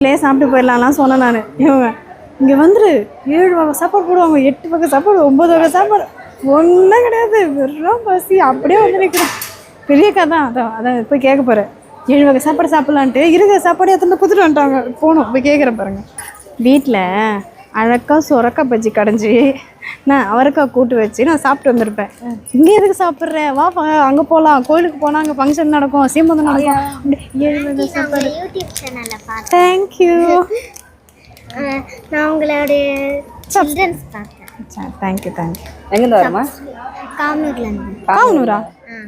வீட்டிலே சாப்பிட்டு போயிடலாம்லாம் சொன்னேன் நான். இவங்க இங்கே வந்துரு. ஏழு வகை சாப்பாடு போடுவாங்க. எட்டு வகை சாப்பாடு ஒம்பது வகை சாப்பாடு. ஒன்றும் கிடையாது. வெறும் பசி. அப்படியே வந்து நிற்கிறேன் பெரிய கதை அதான் அதான் போய் கேட்க போகிறேன் ஏழு வகை சாப்பாடு சாப்பிட்லான்ட்டு இருக்கிற சாப்பாடு எத்தனை குத்துட்டு வந்துட்டாங்க. போகணும். போய் கேட்குறேன் பாருங்கள் வீட்டில் அழகாக சுரக்கா பஜ்ஜி கடைஞ்சி நான் அவரைக்காய் கூட்டு வச்சு நான் சாப்பிட்டு வந்திருப்பேன். இங்கே எதுக்கு சாப்பிட்றேன் வா அங்கே போகலாம் கோயிலுக்கு போனால் அங்கே ஃபங்க்ஷன் நடக்கும். சீமந்தம் நடக்கும். தேங்க்யூ நான் உங்களுடைய சில்ட்ரன்ஸ் பார்த்தேன் தேங்க்யூ தேங்க்யூ எங்கேருந்து வரமா? காமூர்லேருந்து காவனூரா ஆ.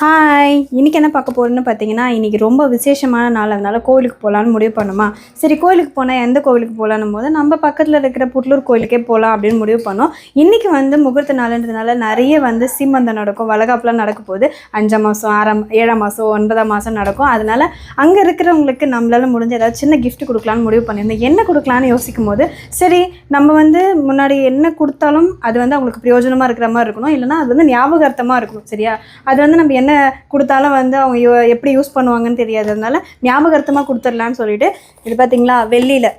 ஹாய் இன்றைக்கி என்ன பார்க்க போறோம்னு பார்த்தீங்கன்னா இன்றைக்கி ரொம்ப விசேஷமான நாள். அதனால் கோயிலுக்கு போகலான்னு முடிவு பண்ணுமா? சரி கோயிலுக்கு போனால் எந்த கோவிலுக்கு போகலான்னும் போது நம்ம பக்கத்தில் இருக்கிற புட்லூர் கோயிலுக்கே போகலாம் அப்படின்னு முடிவு பண்ணோம். இன்றைக்கி வந்து முகூர்த்த நாளுன்றதுனால நிறைய வந்து சீமந்தம் நடக்கும். வளகாப்புலாம் நடக்க போகுது. அஞ்சாம் மாதம் ஆறாம் ஏழாம் மாதம் ஒன்பதாம் மாதம் நடக்கும். அதனால் அங்கே இருக்கிறவங்களுக்கு நம்மளால் முடிஞ்ச ஏதாவது சின்ன கிஃப்ட் கொடுக்கலான்னு முடிவு பண்ணியிருந்தோம். என்ன கொடுக்கலான்னு யோசிக்கும் போது சரி நம்ம வந்து முன்னாடி என்ன கொடுத்தாலும் அது வந்து அவங்களுக்கு பிரயோஜனமாக இருக்கிற மாதிரி இருக்கணும். இல்லைன்னா அது வந்து ஞாபகார்த்தமாக இருக்கணும். சரியா? அது வந்து நம்ம என்ன கொடுத்தாலும் வந்து அவங்க எப்படி யூஸ் பண்ணுவாங்கன்னு தெரியாது அதனால ஞாபகார்த்தமாக கொடுத்துடலான்னு சொல்லிட்டு இது பார்த்தீங்களா வெள்ளியில்.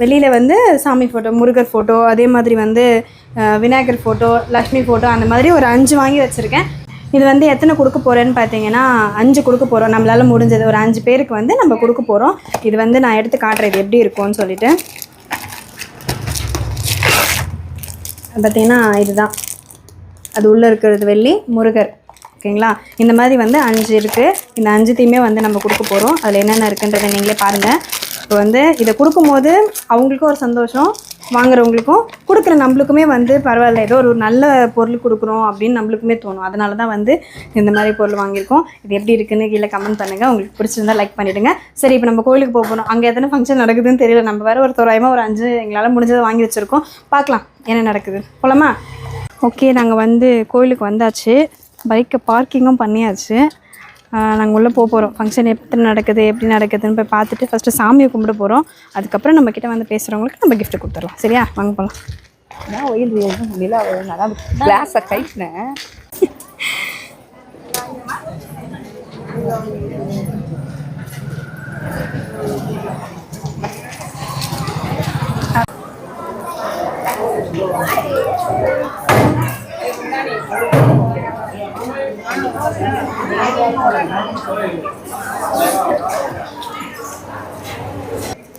வெளியில் வந்து சாமி ஃபோட்டோ முருகர் ஃபோட்டோ அதே மாதிரி வந்து விநாயகர் ஃபோட்டோ லக்ஷ்மி ஃபோட்டோ அந்த மாதிரி ஒரு அஞ்சு வாங்கி வச்சுருக்கேன். இது வந்து எத்தனை கொடுக்க போகிறேன்னு பார்த்தீங்கன்னா அஞ்சு கொடுக்க போகிறோம் நம்மளால் முடிஞ்சது ஒரு அஞ்சு பேருக்கு வந்து நம்ம கொடுக்க போகிறோம் இது வந்து நான் எடுத்து காட்டுறேன் இது எப்படி இருக்கும்னு சொல்லிட்டு. பார்த்தீங்கன்னா இதுதான். அது உள்ளே இருக்கிறது வெள்ளி முருகர். ஓகேங்களா? இந்த மாதிரி வந்து அஞ்சு இருக்குது இந்த அஞ்சுத்தையுமே வந்து நம்ம கொடுக்க போகிறோம் அதில் என்னென்ன இருக்குன்றதை நீங்களே பாருங்கள் இப்போ வந்து இதை கொடுக்கும்போது அவங்களுக்கும் ஒரு சந்தோஷம். வாங்குறவங்களுக்கும் கொடுக்குற நம்மளுக்குமே வந்து பரவாயில்ல. ஏதோ ஒரு நல்ல பொருள் கொடுக்குறோம் அப்படின்னு நம்மளுக்குமே தோணும். அதனால தான் வந்து இந்த மாதிரி பொருள் வாங்கியிருக்கோம். இது எப்படி இருக்குன்னு கீழே கமெண்ட் பண்ணுங்கள் உங்களுக்கு பிடிச்சிருந்தா லைக் பண்ணிவிடுங்க சரி இப்போ நம்ம கோயிலுக்கு போக போகிறோம் அங்கே எத்தனை ஃபங்க்ஷன் நடக்குதுன்னு தெரியல. நம்ம வேறு ஒரு தோராயமாக ஒரு அஞ்சு எங்களால் முடிஞ்சதை வாங்கி வச்சுருக்கோம். பார்க்கலாம் என்ன நடக்குது. போலாமா? ஓகே நாங்கள் வந்து கோயிலுக்கு வந்தாச்சு. பைக்கை பார்க்கிங்கும் பண்ணியாச்சு. நாங்கள் உள்ளே போக போகிறோம் ஃபங்க்ஷன் எப்படி நடக்குது எப்படி நடக்குதுன்னு போய் பார்த்துட்டு ஃபஸ்ட்டு சாமியை கும்பிட போகிறோம் அதுக்கப்புறம் நம்ம வந்து பேசுகிறவங்களுக்கு நம்ம கிஃப்ட் கொடுத்துடலாம். சரியா? வாங்க போகலாம் நான் ஒயில் எதுவும் முடியல அதான் கிளாஸை கைட்டினேன்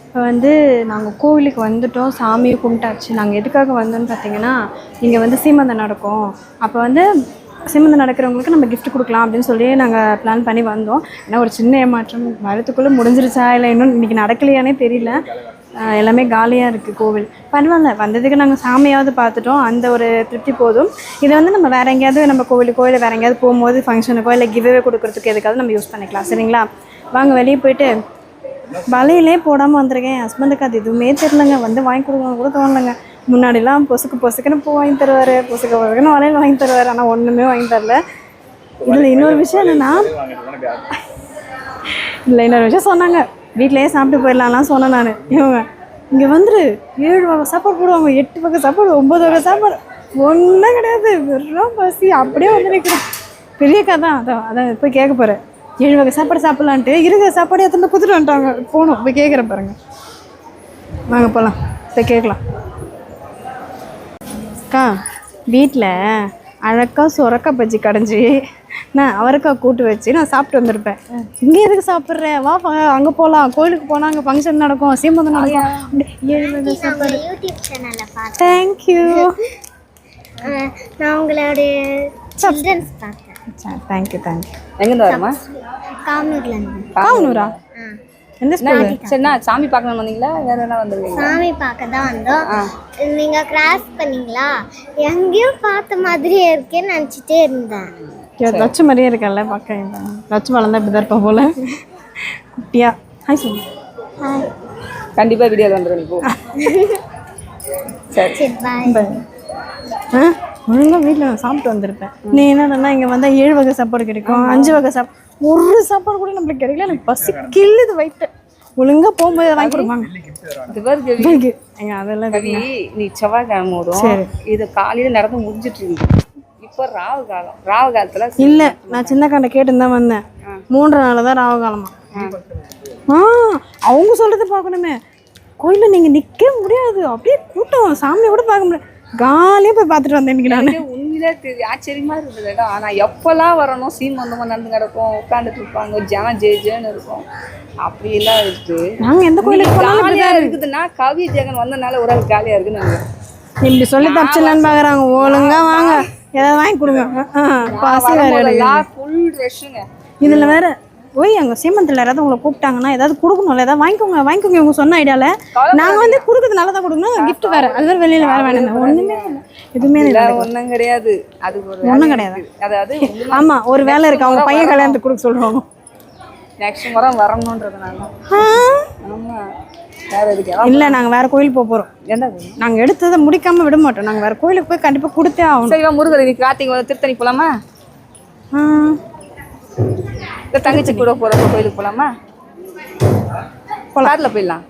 இப்போ வந்து நாங்கள் கோவிலுக்கு வந்துட்டோம் சாமியை கும்பிட்டாச்சு. நாங்கள் எதுக்காக வந்தோம்னு பார்த்தீங்கன்னா இங்கே வந்து சீமந்தம் நடக்கும். அப்போ வந்து சீமந்தம் நடக்கிறவங்களுக்கு நம்ம கிஃப்ட் கொடுக்கலாம் அப்படின்னு சொல்லி நாங்கள் பிளான் பண்ணி வந்தோம். ஏன்னா ஒரு சின்ன ஏமாற்றம். வரத்துக்குள்ளே முடிஞ்சிருச்சா இல்லை இன்னும் இன்றைக்கி நடக்கலையானே தெரியல. எல்லாமே காலியாக இருக்குது கோவில். பரவாயில்ல வந்ததுக்கு நாங்கள் சாமியாவது பார்த்துட்டோம். அந்த ஒரு திருப்தி போதும். இதை வந்து நம்ம வேறு எங்கேயாவது நம்ம கோவிலுக்கோ இல்லை வேறு எங்கேயாவது போகும்போது ஃபங்க்ஷனுக்கோ இல்லை கிவ்வே கொடுக்கறதுக்கு எதுக்காவது நம்ம யூஸ் பண்ணிக்கலாம். சரிங்களா? வாங்க வெளியே போயிட்டு வலையிலே போடாமல் வந்திருக்கேன். என் ஹஸ்பண்டுக்கு அது எதுவுமே தெரிலங்க வந்து வாங்கி கொடுக்கணும் கூட தோணலைங்க. முன்னாடிலாம் பொசுக்கு பொசுக்குன்னு பூ வாங்கி தருவார். பொசுக்கு பொசுக்குன்னு வளையல் வாங்கி தருவார். ஆனால் ஒன்றுமே வாங்கி தரல. இதில் இன்னொரு விஷயம் என்னென்னா இல்லை இன்னொரு விஷயம் சொன்னாங்க. வீட்டிலேயே சாப்பிட்டு போயிடலாம்லாம் சொன்னேன் நான். இவங்க இங்கே வந்துரு. ஏழு வகை சாப்பாடு போடுவாங்க. எட்டு வகை சாப்பாடு ஒம்பது வகை சாப்பாடு. ஒன்றும் கிடையாது. வெறும் பசி. அப்படியே வந்து நிற்கிறேன் பெரிய கதை அதான் அதான் போய் கேட்க போகிறேன் ஏழு வகை சாப்பாடு சாப்பிட்லான்ட்டு இருக்கிற சாப்பாடு எத்தனை குத்துட்டு வந்துட்டாங்க. போகணும். போய் கேட்குறேன் பாருங்க. வாங்க போகலாம் போய் கேட்கலாம். அக்கா வீட்டில் அழகாக சுரக்கா பஜ்ஜி கடைஞ்சி நான் அவரைக்காய் கூட்டு வச்சு நான் சாப்பிட்டு வந்திருப்பேன். இங்கே எதுக்கு சாப்பிட்றேன் வா அங்கே போகலாம் கோயிலுக்கு போனால் அங்கே ஃபங்க்ஷன் நடக்கும். சீமந்தம் நடக்கும். தேங்க்யூ நான் உங்களுடைய சில்ட்ரன்ஸ் பார்த்தேன் தேங்க்யூ தேங்க்யூ எங்கேருந்து வரமா? எந்த ஸ்கூல் சரி நான் சாமி பார்க்கணும் வந்தீங்களா? வேற என்ன வந்துருவீங்க சாமி பார்க்க தான் வந்தோம். நீங்க கிராஸ் பண்ணீங்களா? எங்கேயும் பார்த்த மாதிரியே இருக்கேன்னு நினச்சிட்டே இருந்தேன். லட்சு மாதிரியே இருக்கல்ல பார்க்க லட்சு வளர்ந்தா இப்படி தான் இருப்பா போல. குட்டியா. ஹாய் சொல்லு. ஹாய் கண்டிப்பாக வீடியோவில் வந்துடுங்க போ. சரி. சரி பாய் ஆ? ஒழுங்கா வீட்டில் நான் சாப்பிட்டு வந்திருப்பேன். நீ என்னடா இங்கே வந்தால் ஏழு வகை சாப்பாடு கிடைக்கும். அஞ்சு வகை சாப்பாடு ஒரு சாப்பாடு கூட நம்மளுக்கு கிடைக்கல. எனக்கு பசி கில்லுது வயிற்று ஒழுங்கா போகும்போது வாங்கி கொடுப்பாங்க இது பாரு கவி இருக்கு. எங்க அதெல்லாம் கவி நீ செவ்வாய்க்கிழமை வரும். இது காலையில் நடந்து முடிஞ்சிட்டு இருக்கு. இப்போ ராவு காலம். ராவு காலத்தில் இல்லை நான் சின்ன கண்ட கேட்டுன்னு தான் வந்தேன். மூன்றரை நாள் தான் ராவு காலமா. ஆ. அவங்க சொல்கிறத பார்க்கணுமே. கோயிலில் நீங்கள் நிற்க முடியாது. அப்படியே கூட்டம். சாமியை கூட பார்க்க முடியாது காலியாக போய் பார்த்துட்டு வந்தேன் இன்னைக்கு நான். உண்மையிலே தெரிய ஆச்சரியமா இருந்தது. இடம் ஆனா எப்பெல்லாம் வரணும்? சீன் வந்தவங்க நடந்து கிடக்கும் உட்காந்துட்டு இருப்பாங்க. ஜனம் ஜே ஜேன்னு இருக்கும். அப்படியெல்லாம் இருக்கு. நாங்கள் எந்த கோயிலுக்கு ஜாலியா இருக்குதுன்னா கவி ஜெகன் வந்தனால ஒரு ஆள் ஜாலியா இருக்குன்னு. இப்படி சொல்லி தப்பிச்சிடலான்னு பார்க்குறாங்க ஒழுங்கா வாங்க. ஏதாவது வாங்கி கொடுங்க. ஆ, பசி வேறு வரும்போது ஃபுல் ரஷ்ஷுங்க இதில் வேற ஓய் அங்கே சீமந்தில் யாராவது உங்களை கூப்பிட்டாங்கன்னா ஏதாவது கொடுக்கணும்ல ஏதாவது வாங்கிக்கோங்க வாங்கிக்கோங்க இவங்க சொன்ன ஐடியாவில் நாங்கள் வந்து கொடுக்குறது நல்லா தான் கொடுக்கணும் gift வேறு அது வேறு வெளியில் வேறு வேணும் ஒன்றுமே எதுவுமே ஒண்ணும் கிடையாது. அது ஒண்ணும் கிடையாது. அதாவது ஆமாம் ஒரு வேலை இருக்கு அவங்க பையன் கல்யாணத்துக்கு கொடுக்க சொல்லுவாங்க. நெக்ஸ்ட் முறை வரணுன்றதுனால. இல்லை நாங்கள் வேறு கோயில் போக போகிறோம் என்ன நாங்கள் எடுத்ததை முடிக்காம விட மாட்டோம். நாங்கள் வேறு கோயிலுக்கு போய் கண்டிப்பாக கொடுத்தே ஆகணும். சரிவா முருகர் கார்த்திகை திருத்தணி போலாமா? ஆ, இல்ல தங்கச்சி கூட போறப்ப கோயிலுக்கு போலாமா? கார்ல போயிடலாம்.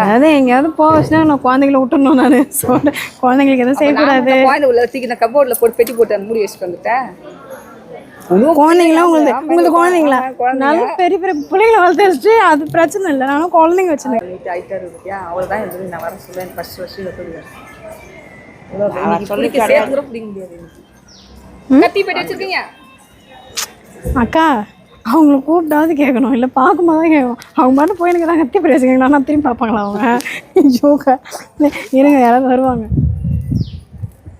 அதாவது எங்கேயாவது போக வச்சுனா நான் குழந்தைங்கள விட்டுறணும் நான். சொல்கிறேன் குழந்தைங்களுக்கு எதுவும் செய்யக்கூடாது குழந்தை உள்ள தூக்கி நான் கபோர்ட்ல போட்டு பெட்டி போட்டு மூடி வச்சுட்டு வந்துட்டேன். குழந்தைங்களா உங்களுக்கு உங்களுக்கு குழந்தைங்களா. நல்ல பெரிய பெரிய பிள்ளைங்களை வளர்த்து வச்சுட்டு அது பிரச்சனை இல்லை. நானும் குழந்தைங்க வச்சுருக்கேன் நீட்டு ஆயிட்டா இருக்கியா அவ்வளவுதான் இருந்து நான் வர சொல்லுவேன் ஃபர்ஸ்ட் ஃபர்ஸ்ட் சொல்லுவேன் சொல்லி சேர்த்து கூட பிடிக்க முடியாது எனக்கு. கத்தி பெட்டி வச்சிருக்கீங்க? அக்கா அவங்கள கூப்பிட்டாவது கேட்கணும். இல்லை பார்க்கும்போது தான் கேட்கணும். அவங்க மட்டும் போய் எனக்கு தான் கத்தி பிடி நான் திரும்பி பார்ப்பாங்களா அவங்க? ஜோக்கா இருங்க யாராவது வருவாங்க.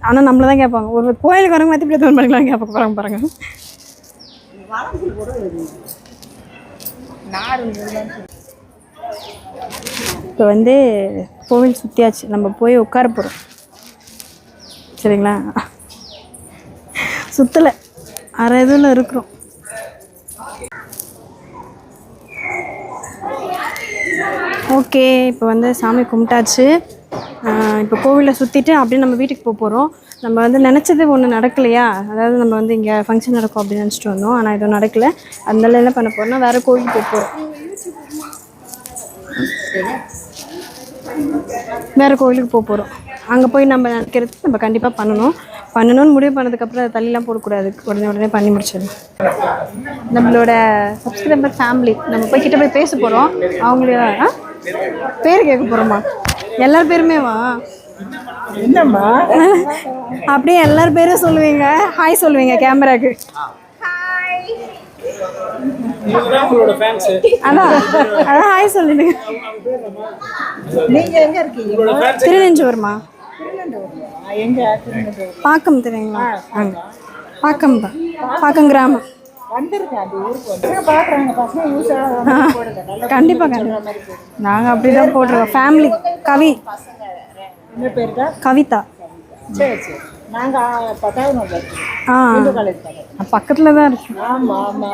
ஆனால் நம்மள தான் கேட்பாங்க. ஒரு கோயிலுக்கு வரவங்க மத்தி பிடி பண்ணிக்கலாம் கேட்பாங்க. போகிறாங்க பாருங்க இப்போ வந்து கோவில் சுற்றியாச்சு நம்ம போய் உட்கார போகிறோம் சரிங்களா? சுற்றலை அரை இதில் இருக்கிறோம். ஓகே இப்போ வந்து சாமி கும்பிட்டாச்சு. இப்போ கோவிலை சுற்றிட்டு அப்படியே நம்ம வீட்டுக்கு போக போகிறோம் நம்ம வந்து நினச்சது ஒன்று நடக்கலையா? அதாவது நம்ம வந்து இங்கே ஃபங்க்ஷன் நடக்கும் அப்படின்னு நினச்சிட்டு வந்தோம். ஆனால் எதுவும் நடக்கலை. அதனால என்ன பண்ண போகிறோம்னா வேறு கோவிலுக்கு போக போகிறோம் வேறு கோவிலுக்கு போக போகிறோம் அங்கே போய் நம்ம நினைக்கிறது நம்ம கண்டிப்பாக பண்ணணும். பண்ணணும்னு முடிவு பண்ணதுக்கப்புறம் அதை தள்ளிலாம் போடக்கூடாது. உடனே உடனே பண்ணி முடிச்சிடணும். நம்மளோட சப்ஸ்கிரைபர் ஃபேமிலி நம்ம போய் கிட்ட போய் பேச போகிறோம் அவங்களே ஆ? பேர் கேட்க போகிறோமா எல்லார் பேருமே வா என்னம்மா? அப்படியே எல்லார் பேரும் சொல்லுவீங்க. ஹாய் சொல்லுவீங்க கேமராக்கு. ஹாய் சொல்லுங்க. நீங்க எங்க இருக்கீங்க? உங்களோட ஃபேன்ஸ் திருநெஞ்சூர்மா? பாக்கம் தெரியுங்களா? பாக்கம் தான் பாக்கம் கிராமம். கண்டிப்பாக கண்டிப்பாக நாங்கள் அப்படி தான் போட்டிருக்கோம். ஃபேமிலி கவி. என்ன பேர் தான் கவிதா. சரி சரி. நாங்க பத்தாவது நாள் இருக்கோம் ஆ. பக்கத்துல தான் இருக்கு. ஆமா ஆமா.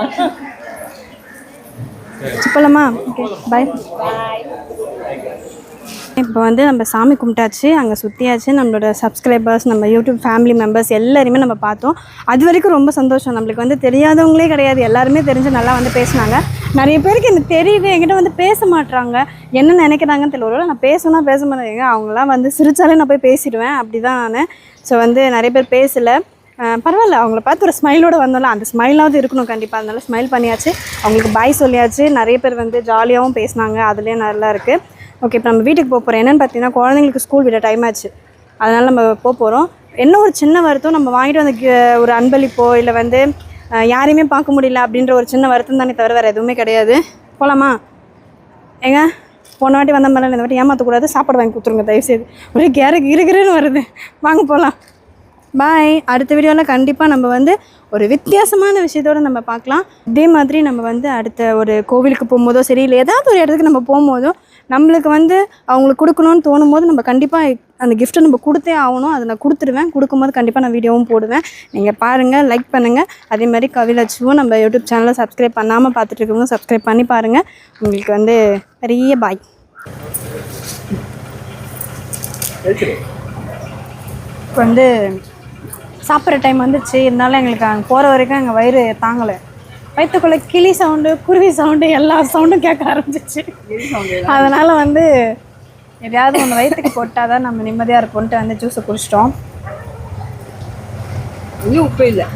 போலாமா? ஓகே பை இப்போ வந்து நம்ம சாமி கும்பிட்டாச்சு அங்கே சுற்றியாச்சு நம்மளோட சப்ஸ்கிரைபர்ஸ் நம்ம யூடியூப் ஃபேமிலி மெம்பர்ஸ் எல்லாருமே நம்ம பார்த்தோம். அது வரைக்கும் ரொம்ப சந்தோஷம். நம்மளுக்கு வந்து தெரியாதவங்களே கிடையாது. எல்லாருமே தெரிஞ்சு நல்லா வந்து பேசுனாங்க. நிறைய பேருக்கு எனக்கு தெரியுது. என்கிட்ட வந்து பேச மாட்டுறாங்க என்ன நினைக்கிறாங்கன்னு தெரியல. நான் பேசணும்னா பேச மாட்டேங்க அவங்களாம் வந்து சிரித்தாலே நான் போய் பேசிடுவேன். அப்படி தான் நான். ஸோ வந்து நிறைய பேர் பேசலை. பரவாயில்ல. அவங்கள பார்த்து ஒரு ஸ்மைலோட வந்தோம்ல. அந்த ஸ்மைலாவது இருக்கணும் கண்டிப்பாக அதனால ஸ்மைல் பண்ணியாச்சு. அவங்களுக்கு பாய் சொல்லியாச்சு. நிறைய பேர் வந்து ஜாலியாகவும் பேசினாங்க. அதுலேயும் நல்லா இருக்குது ஓகே இப்போ நம்ம வீட்டுக்கு போக போகிறோம் என்னென்னு பார்த்தீங்கன்னா குழந்தைங்களுக்கு ஸ்கூல் விட டைம் ஆச்சு. அதனால் நம்ம போக போகிறோம் என்ன ஒரு சின்ன வருத்தம் நம்ம வாங்கிட்டு வந்த ஒரு அன்பளிப்போ இல்லை வந்து யாரையுமே பார்க்க முடியல அப்படின்ற ஒரு சின்ன வருத்தம் தானே தவிர வேறு எதுவுமே கிடையாது. போகலாமா ஏங்க போன வாட்டி வந்த மாதிரி இந்த வாட்டி ஏமாற்றக்கூடாது சாப்பாடு வாங்கி கொடுத்துருங்க தயவுசெய்து. ஒரே கேர கிருகிருன்னு வருது. வாங்க போகலாம் பாய் அடுத்த வீடியோவில் கண்டிப்பாக நம்ம வந்து ஒரு வித்தியாசமான விஷயத்தோடு நம்ம பார்க்கலாம். இதே மாதிரி நம்ம வந்து அடுத்த ஒரு கோவிலுக்கு போகும்போதோ சரி இல்லை ஏதாவது ஒரு இடத்துக்கு நம்ம போகும்போதோ நம்மளுக்கு வந்து அவங்களுக்கு கொடுக்கணும்னு தோணும் போது நம்ம கண்டிப்பாக அந்த கிஃப்ட்டை நம்ம கொடுத்தே ஆகணும். அதை நான் கொடுத்துருவேன். கொடுக்கும்போது கண்டிப்பாக நான் வீடியோவும் போடுவேன். நீங்கள் பாருங்கள் லைக் பண்ணுங்கள் அதே மாதிரி கவிலட்சுவும் நம்ம யூடியூப் சேனலை சப்ஸ்கிரைப் பண்ணாமல் பார்த்துட்டு இருக்கவங்க சப்ஸ்கிரைப் பண்ணி பாருங்கள் உங்களுக்கு வந்து பெரிய பாய் இப்போ வந்து சாப்பிட்ற டைம் வந்துச்சு. இருந்தாலும் எங்களுக்கு அங்கே போகிற வரைக்கும் எங்கள் வயிறு தாங்கலை. வயிற்றுக்குள்ளே கிளி சவுண்டு குருவி சவுண்டு எல்லா சவுண்டும் கேட்க ஆரம்பிச்சிச்சு அதனால் வந்து எதையாவது ஒன்று வயிற்றுக்கு போட்டால் தான் நம்ம நிம்மதியாக இருப்போம்ட்டு வந்து ஜூஸை குடிச்சிட்டோம். உப்பு இல்லை.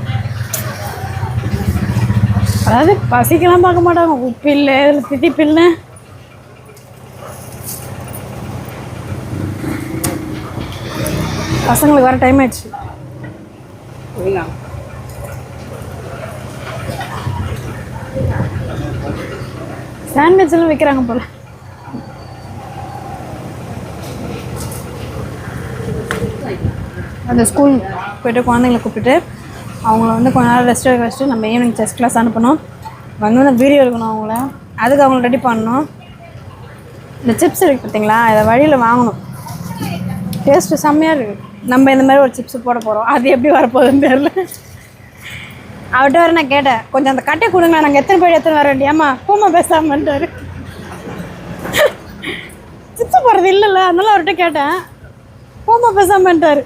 அதாவது பசிக்கெல்லாம் பார்க்க மாட்டாங்க. உப்பு இல்லை இதில் திதிப்பு இல்லை பசங்களுக்கு வர டைம் ஆயிடுச்சு. சாண்ட்விச் எல்லாம் வைக்கிறாங்க போல. அந்த ஸ்கூல் போயிட்டு குழந்தைங்கள கூப்பிட்டு அவங்கள வந்து கொஞ்ச நேரம் ரெஸ்ட் எடுக்க வச்சுட்டு நம்ம ஈவினிங் செஸ் கிளாஸ் அனுப்பணும். வந்து வந்து வீடியோ எடுக்கணும் அவங்கள. அதுக்கு அவங்கள ரெடி பண்ணணும். இந்த சிப்ஸ் இருக்கு பார்த்தீங்களா? இதை வழியில் வாங்கணும். டேஸ்ட்டு செம்மையாக இருக்குது நம்ம இந்த மாதிரி ஒரு சிப்ஸ் போட போகிறோம் அது எப்படி வரப்போகுதுன்னு தெரில அவர்கிட்ட வேறு நான் கேட்டேன் கொஞ்சம் அந்த கட்டை கொடுங்க நாங்கள் எத்தனை பேர் எத்தனை வர வேண்டியாமா பூமா பேசாமன்ட்டாரு சித்து போகிறது இல்லைல்ல அதனால அவர்கிட்ட கேட்டேன் பூமா பேசாமன்ட்டாரு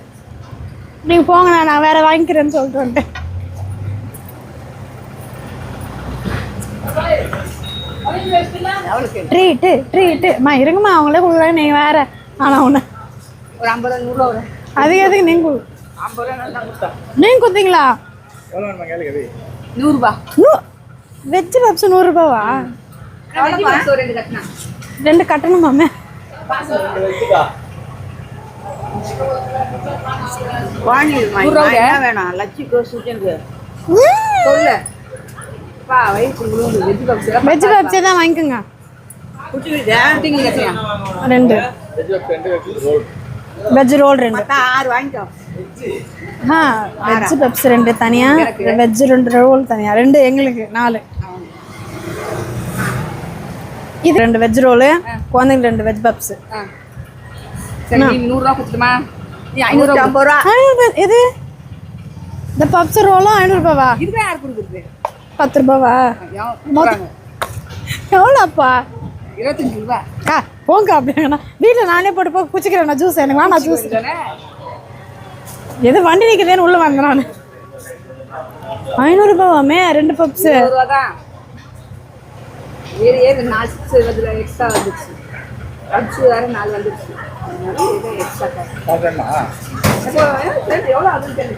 நீங்கள் போங்கண்ணா நான் வேற வாங்கிக்கிறேன்னு சொல்லிட்டு வந்துட்டேன். ட்ரீட்டு ட்ரீட்டு அம்மா இருங்கம்மா அவங்களே கொடுக்குறாங்க நீங்கள் வேற ஆனால் ஒன்று ஒரு ஐம்பது நூறுரூவா அது எதுக்கு நீங்கள் நீங்கள் கொடுத்தீங்களா? நூறுரூபா வெஜ் பப்ஸ் நூறுரூபாவா? ரெண்டு கட்டணுமாமே? என்ன வேணாம். லட்சி சொல்லு. வெஜ் பப்ஸே தான் வாங்கிக்கோங்க. ரெண்டு. Veg roll. ரெண்டு. ஆறு வாங்கிக்கோ. ஆ வெஜ் பப்ஸ் ரெண்டு தனியா வெஜ் ரெண்டு ரோல் தனியா. ரெண்டு எங்களுக்கு நாலு. இது ரெண்டு வெஜ் ரோலு குழந்தைங்களுக்கு ரெண்டு வெஜ் பப்ஸ் நூறுரூவா கொடுத்துமா நீ ஐநூறு ஐம்பது ரூபா. ஐநூறு எது இந்த பப்ஸ் ரோலும் ஐநூறுபாவா இதுதான் யார் கொடுக்குறது. பத்து ரூபாவா எவ்வளோப்பா? இருபத்தஞ்சு ரூபா. ஆ போங்க அப்படின்னா வீட்டில் நானே போட்டு போய் குச்சிக்கிறேன் நான் ஜூஸ் எனக்கு வேணாம் ஜூஸ் எது வண்டி நிற்கிறதேன்னு உள்ள வந்தேன் நான். ஐநூறுபாவாமே ரெண்டு பப்ஸு இருபது ரூபா தான் ஏறு ஏறு நாலு இதில் எக்ஸ்ட்ரா வந்துச்சு. அடிச்சு வேற நாலு வந்துச்சு. எக்ஸ்ட்ரா எவ்வளோ ஆகுதுன்னு